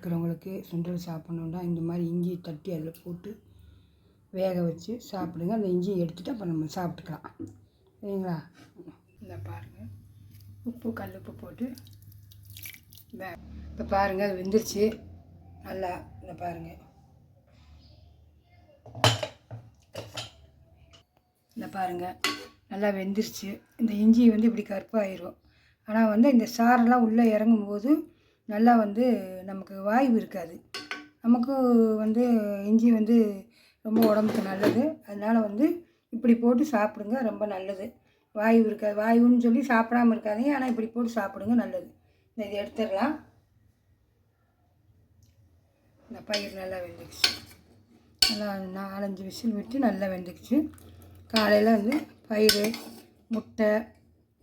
இருக்கிறவங்களுக்கு சுண்டல் சாப்பிட்ணுன்னா இந்த மாதிரி இஞ்சி தட்டி அதில் போட்டு வேக வச்சு சாப்பிடுங்க. அந்த இஞ்சியை எடுத்துகிட்டு அப்புறம் நம்ம சாப்பிட்டுக்கலாம். சரிங்களா? இந்த பாருங்கள் உப்பு கல் உப்பு போட்டு வே இப்போ பாருங்கள் அது வெந்துருச்சு. நல்லா இந்த பாருங்கள் இந்த பாருங்கள் நல்லா வெந்துருச்சு. இந்த இஞ்சி வந்து இப்படி கருப்பாயிரும். ஆனால் வந்து இந்த சாரெல்லாம் உள்ளே இறங்கும்போது நல்லா வந்து நமக்கு வாய்வு இருக்காது. நமக்கு வந்து இஞ்சி வந்து ரொம்ப உடம்புக்கு நல்லது. அதனால் வந்து இப்படி போட்டு சாப்பிடுங்க ரொம்ப நல்லது. வாய்வு இருக்காது வாயுன்னு சொல்லி சாப்பிடாம இருக்காதீங்க. ஆனால் இப்படி போட்டு சாப்பிடுங்க நல்லது. இந்த இதை எடுத்துடலாம். இந்த பயிர் நல்லா வெந்துக்குச்சு நல்லா நாலஞ்சு விசில் விட்டு நல்லா வெந்துக்குச்சு காலையில் வந்து பயிர் முட்டை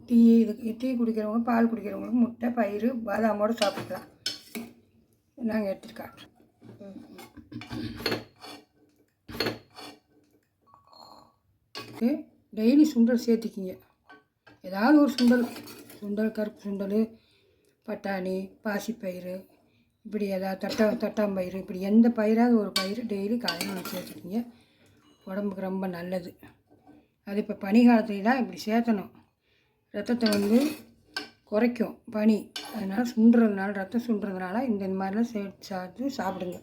டீ இது டீ குடிக்கிறவங்க பால் குடிக்கிறவங்களுக்கு முட்டை பயிர் பாதாமோடு சாப்பிட்டுக்கலாம். நாங்கள் எடுத்துட்டு காட்டுறோம். டெய்லி சுண்டல் சேர்த்திக்கிங்க. ஏதாவது ஒரு சுண்டல் சுண்டல் கருப்பு சுண்டல் பட்டாணி பாசிப்பயிறு இப்படி ஏதாவது தட்டா தட்டாம்பயிறு இப்படி எந்த பயிராவது ஒரு பயிர் டெய்லி காலையில் ஒன்று சேர்த்துக்கிங்க. உடம்புக்கு ரொம்ப நல்லது. அது இப்போ பனி காலத்துலாம் இப்படி சேர்த்தணும். ரத்தத்தை வந்து குறைக்கும் பனி. அதனால் சுண்டுறதுனால ரத்தம் சுண்டுறதுனால இந்த மாதிரிலாம் சேர்த்து சாப்பிட்டு சாப்பிடுங்க.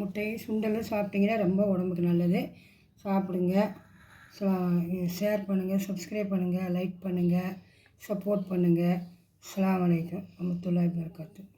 முட்டை சுண்டலும் சாப்பிட்டிங்கன்னா ரொம்ப உடம்புக்கு நல்லது. சாப்பிடுங்க. ஷேர் பண்ணுங்கள் சப்ஸ்கிரைப் பண்ணுங்கள் லைக் பண்ணுங்கள் சப்போர்ட் பண்ணுங்கள் அஸ்ஸலாமு அலைக்கும். ரஹ்மத்துல்லாஹி வபரகாத்துஹு.